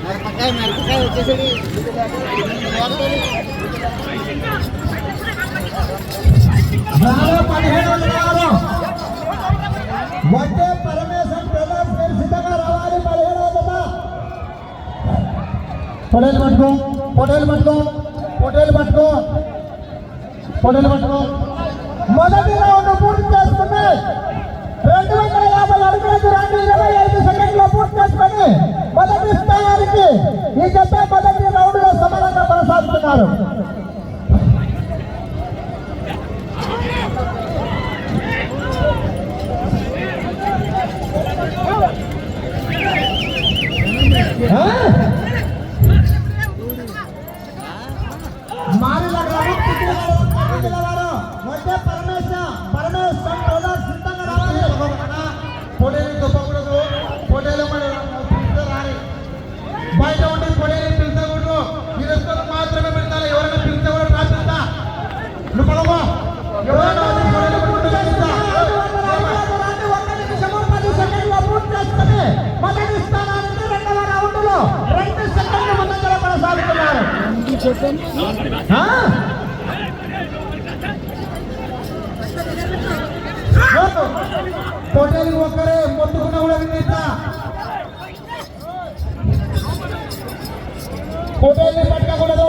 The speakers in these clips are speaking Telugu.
మిరపకాయ మిరపకాయ వచ్చేసరి రాలే పదిహేడు వందల వడ్డే పరమేశ్వరం బ్రదర్స్ మీరు సిద్ధంగా రావాలి పదిహేడు వందల పొడేలు పట్టుకో పొడేలు పట్టుకో పొడేలు పట్టుకో పొడేలు పట్టుకో మొదటి రౌండ్ పూర్తి చేసుకుని రెండు వందల పూర్తి చేసుకుని మొదటి స్థానానికి ఈ జత మొదటి రౌండ్లో సమానంగా కొనసాగుతున్నారు. ఆ? ఓ, పొట్టేలు ఒక్కరే మొత్తుకున్న కూడా వినేస్తా పొట్టేల్ని పట్టకూడదు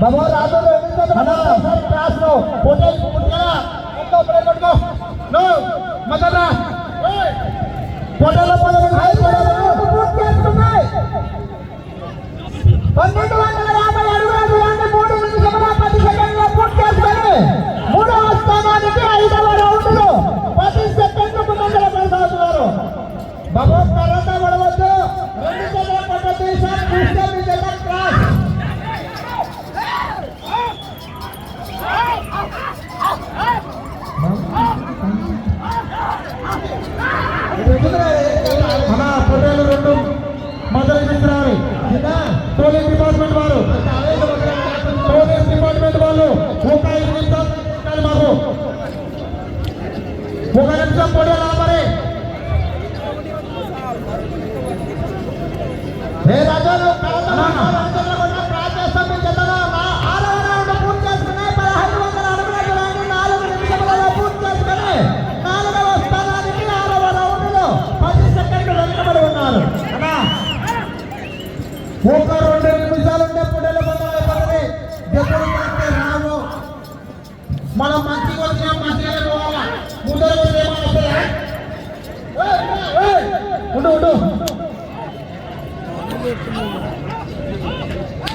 బాబు రాజు క్లాస్ లో పోటీలు పుట్టుకరా ఎంతో ప్రేమ పెట్టుకో నో మదరా పోటీలో పదకొండు పూర్తి చేసుకున్నాయి పన్నెండు ఒక రెండు నిమిషాలు ఉంటే పుట్టెల పొందలు అయిపోతుంది ఎప్పుడు పడితే రావు. మనం మంచిగా వచ్చినా మంచిగానే పోవాలా? ముందర ఏయ్, ఉండు ఉండు.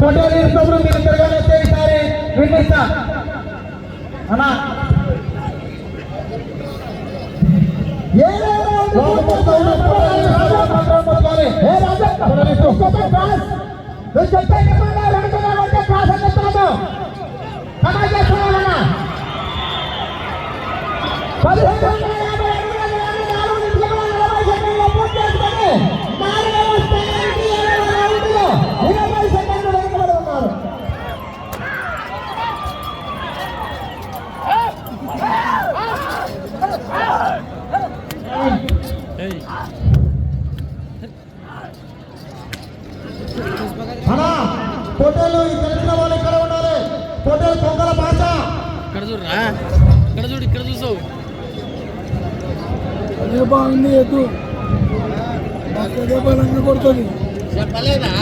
పొట్టేలు ఇస్తున్నప్పుడు మీరు తిరగానే ఈసారి వినిస్తా అన్నా. వందల యాభై అడుగుల దూరాన్ని నాలుగు చూడరా? ఇక్కడ చూడు ఇక్కడ చూసావు? అదే బాగుంది ఎద్దు అదే బలంగా కొడుతుంది. చెప్పలేదా?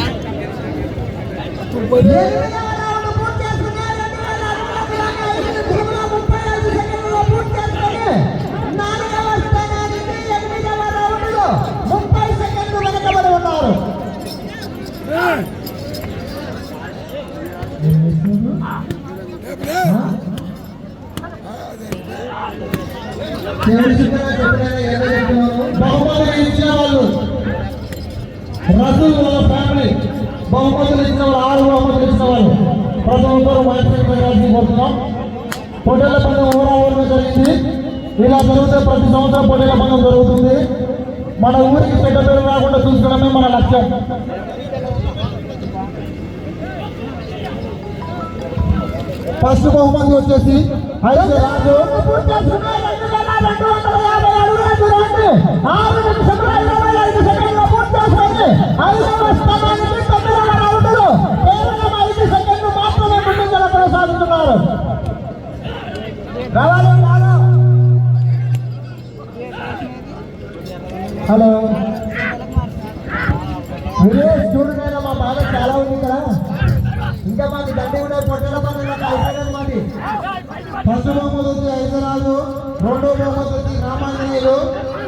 రౌండ్లో ముప్పై సెకండ్లు వెనకబడి ఉన్నారు బహుమతులు ఇచ్చిన వాళ్ళు రసూల్ వాళ్ళ ఫ్యామిలీ బహుమతులు ఇచ్చిన వాళ్ళు ఆరు బహుమతులు ఇచ్చిన వాళ్ళు ప్రతి ఒక్కరు మైత్రి పెట్టాల్సి కోరుతున్నాం పొట్టేళ్ళ పండుగ ఊరా ఊరిలో జరిగింది ఇలా జరిగితే ప్రతి సంవత్సరం పొట్టేళ్ళ పండుగ జరుగుతుంది మన ఊరికి పెద్ద పేరు రాకుండా చూసుకోవడమే మన లక్ష్యం ఫస్ట్ బహుమతి వచ్చేసి అయితే రాజు ఆరు నిమిషముల ఇరవై ఐదు సెకండ్ల పూర్తి ఐదవ స్థానానికి తొమ్మిదవ రౌండ్లో కేవలం ఐదు సెకండ్లు మాత్రమే కొనసాగుతున్నారు హలో మీరే చూడనైనా మా బాధ చాలా ఉంది ఇక్కడ. ఇంకా మాది దండి కూడా పొట్టల పని అయిపోయినది మాది. పసుపు బహుమతి వచ్చి రెండో బహుమతి వచ్చి రామాంజనేయులు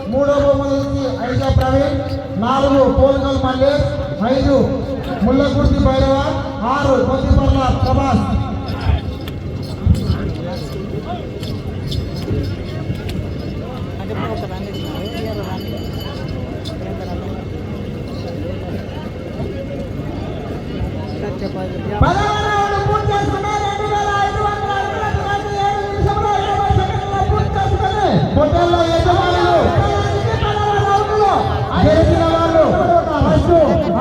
మూడో బహుమతి వచ్చి ఐజా ప్రవీణ్ నాలుగు పోల్కల్ మల్లేష్ ఐదు ముల్లకుర్తి భైరవ ఆరు కొద్దిపర్ల ప్రభాస్. పదహారు హోటల్లో యజమానులు గెలిచిన వాళ్ళు ఫస్ట్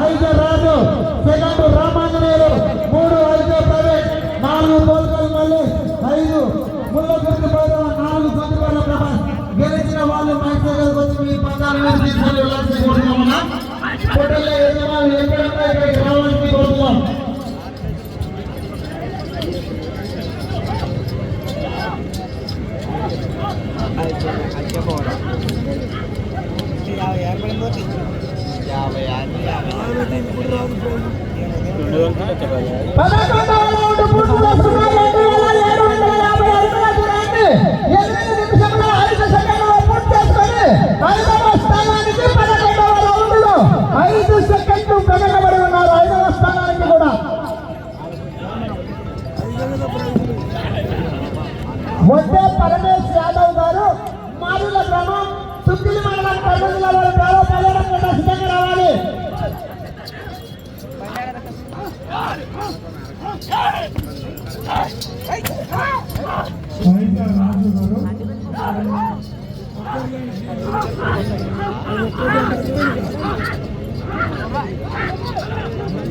ఐదు రాజు సెకండ్ రామాంజనేయులు మూడు ఐదు ప్రైవేట్ నాలుగు పోల్కల్ మళ్ళీ ఐదు ముళ్ళ గుర్తు పైన నాలుగు సందుబాల ప్రభాస్. గెలిచిన వాళ్ళు మైసూరు వచ్చి మీ పందాలు తీసుకొని వెళ్ళాల్సి కోరుతున్నామన్నా పొట్టేళ్ళ యజమానులు ఎక్కడన్నా ఇక్కడికి రావాలి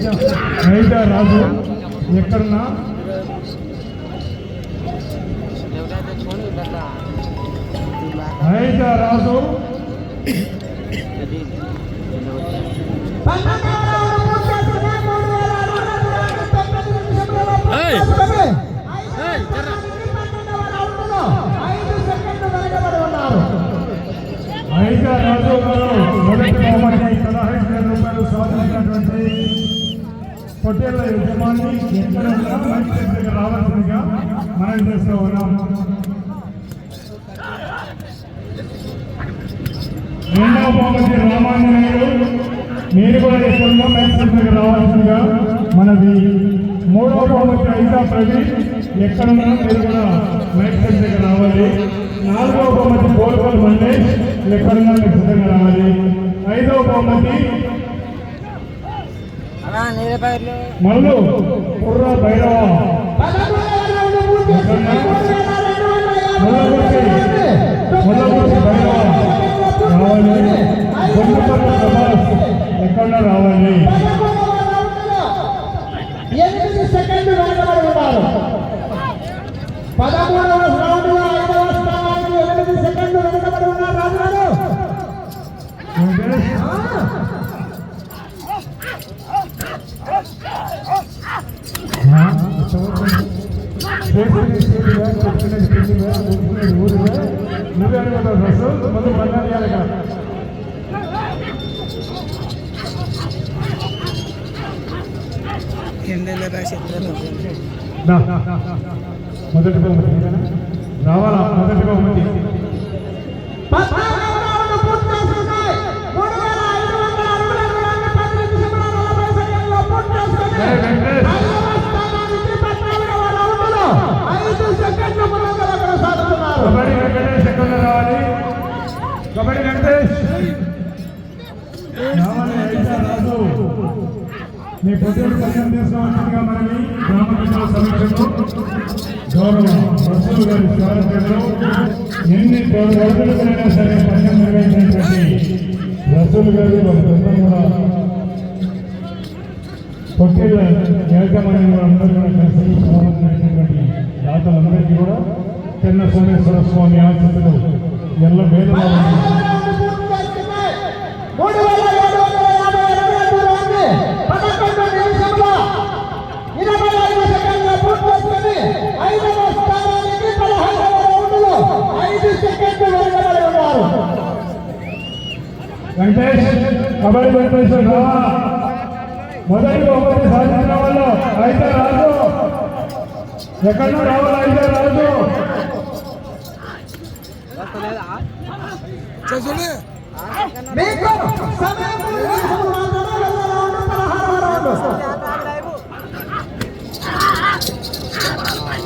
చేసుకుని ఐదవ స్థానానికి పన్నెండవ రౌండ్లో ఐదు రాజు గారు పొట్టేళ్ళ యజమాని రావాల్సిందిగా మనం చేస్తూ ఉన్నాం. రెండవ బహుమతి రామాంజనేయులు మీరు కూడా ఎక్కడున్నా మంచి రావాల్సిందిగా మనది మూడవ బహుమతి ఐదా ప్రవీణ్ ఎక్కడున్నా మీరు కూడా మైక్ దగ్గర రావాలి. నాలుగవ బహుమతి గోల్కొల్ మండేష్ ఎక్కడున్నా మీరు సిద్ధంగా రావాలి. ఐదవ బహుమతి మల్లు కుర్ర భైరవ. ముల్లగుర్తి ముల్లగుర్తి రావాలి. గొంతుపట్ల ప్రభాస్ ఎక్కడ రావాలి? పదమూడవ రౌండ్లో ఎనిమిది సెకండ్లు వెనకబడి ఉన్నారు. పదమూడవ రౌండ్లో ఐదవ స్థానానికి ఎనిమిది సెకండ్లు వెనకబడి ఉన్నారు రాజు గారు మొదటి బహుమతి రావాలా మొదటి బహుమతి మీ పొద్దున్న పర్యం తీసుకోవాల్సిందిగా మనవి గ్రామ ప్రజల సమీక్షలో గౌరవ రసూలు గారి సారథ్యంలో ఎన్ని రోజులైనా సరే పర్యం నిర్వహించినటువంటి రసూలు గారు వారి బృందం కూడా పొట్టేళ్ళ యాజమాన్యం అందరూ కూడా కలిసి సంబంధించినటువంటి దాతలందరికీ కూడా చెన్న సోమేశ్వర స్వామి ఆశీస్సులు ఎల్ల వేదలో ఐదవ స్థానానికి పదహారవ రౌండ్లో ఐదు సెకండ్లు వెనుకబడి ఉన్నారు. వెంకటేష్ కబడ్డీ వెంకటేశ్వర రావా మొదటి ఒకటి సాధించిన వాళ్ళు అయితే రాజు. ఎక్కడో రావాలి అయితే రాజు. మీకు సమయం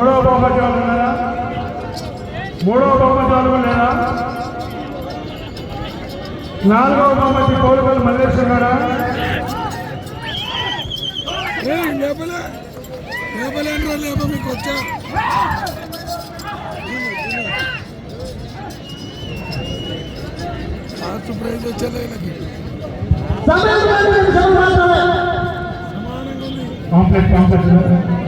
మూడవ బహుమతి ఉన్నారా మూడవ బహుమతి లేరా నాలుగవ బహుమతి కోలుకొల్లు మల్లేశ్వర గారా? ప్రైజ్ ఉంది కాంప్లెక్స్ కాంప్లెక్స్ కాంప్లెక్స్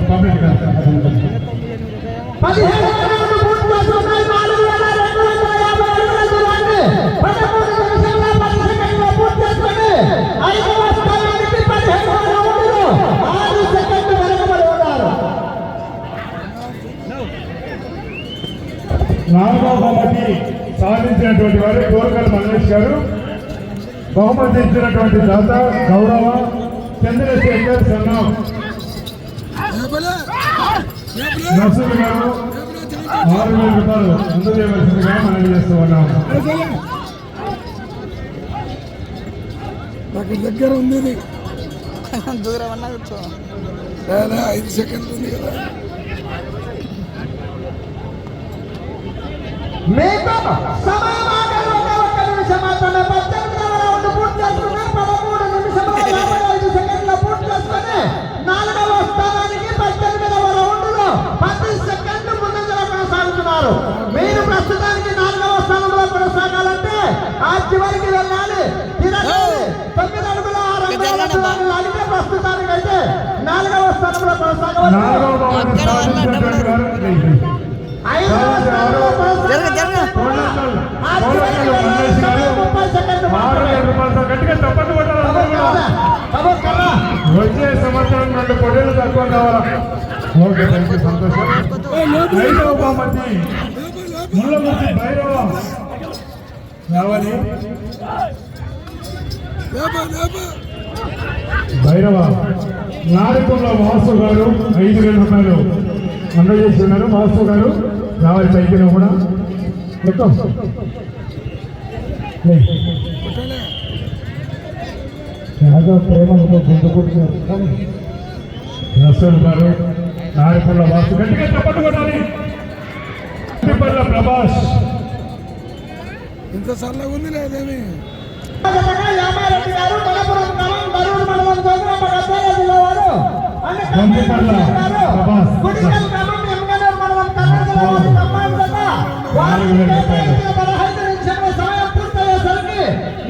పదిహేడు రౌండ్లు పూర్తి చేసుకున్నాయి నాలుగు బహుమతి సాధించినటువంటి వారు కోరకల్ మల్లేష్ గారు బహుమతి ఇచ్చినటువంటి దాత గౌరవ చంద్రశేఖర్ నర్సులు గారు ఆరు వేల రూపాయలు అందజేయవలసిందిగా మనవి చేస్తూ ఉన్నాం నాకు దగ్గర ఉంది దూరం అన్నా కూర్చో. ఐదు సెకండ్లు ఉంది కదా. మీకు సమయం ఆఖరి ఒకే నిమిషం మాత్రమే. పద్దెనిమిదవ రౌండ్ పూర్తి చేసుకుని పదమూడు నిమిషముల యాభై ఐదు సెకండ్ల పూర్తి చేసుకుని నాలుగవ స్థానానికి పద్దెనిమిదవ పది సెకండ్లు ముందంజలో కొనసాగుతున్నారు. మీరు ప్రస్తుతానికి నాలుగవ స్థానంలో కొనసాగాలంటే ఆ చివరికి వెళ్ళాలి. తొమ్మిది అడుగుల ప్రస్తుతానికి అయితే నాలుగవ స్థానంలో కొనసాగవచ్చు. ఐదవ స్థానంలో ముప్పై గట్టిగా తప్పట్టు కొట్టాలి వచ్చే సంవత్సరం రెండు పొడేలు తక్కువ కావాలా? ఓకే సంతోషం. ఐదవ ముళ్ళమూర్తి భైరవ రావాలి భైరవ నారకంలో వాసు గారు ఐదు వేల రూపాయలు అందజేసి ఉన్నారు వాసు గారు రావాలి పైకి కూడా. ఎక్కువ కొట్టలే బాగా ప్రేమతో గారు. నాయకుల వాసు గట్టిగా చెప్పట్టుకోవాలి ప్రభాస్. ఇంత సల్లగా ఉంది లేదేమి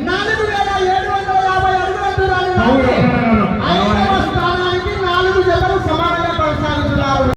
నాలుగు వేల ఏడు వందల యాభై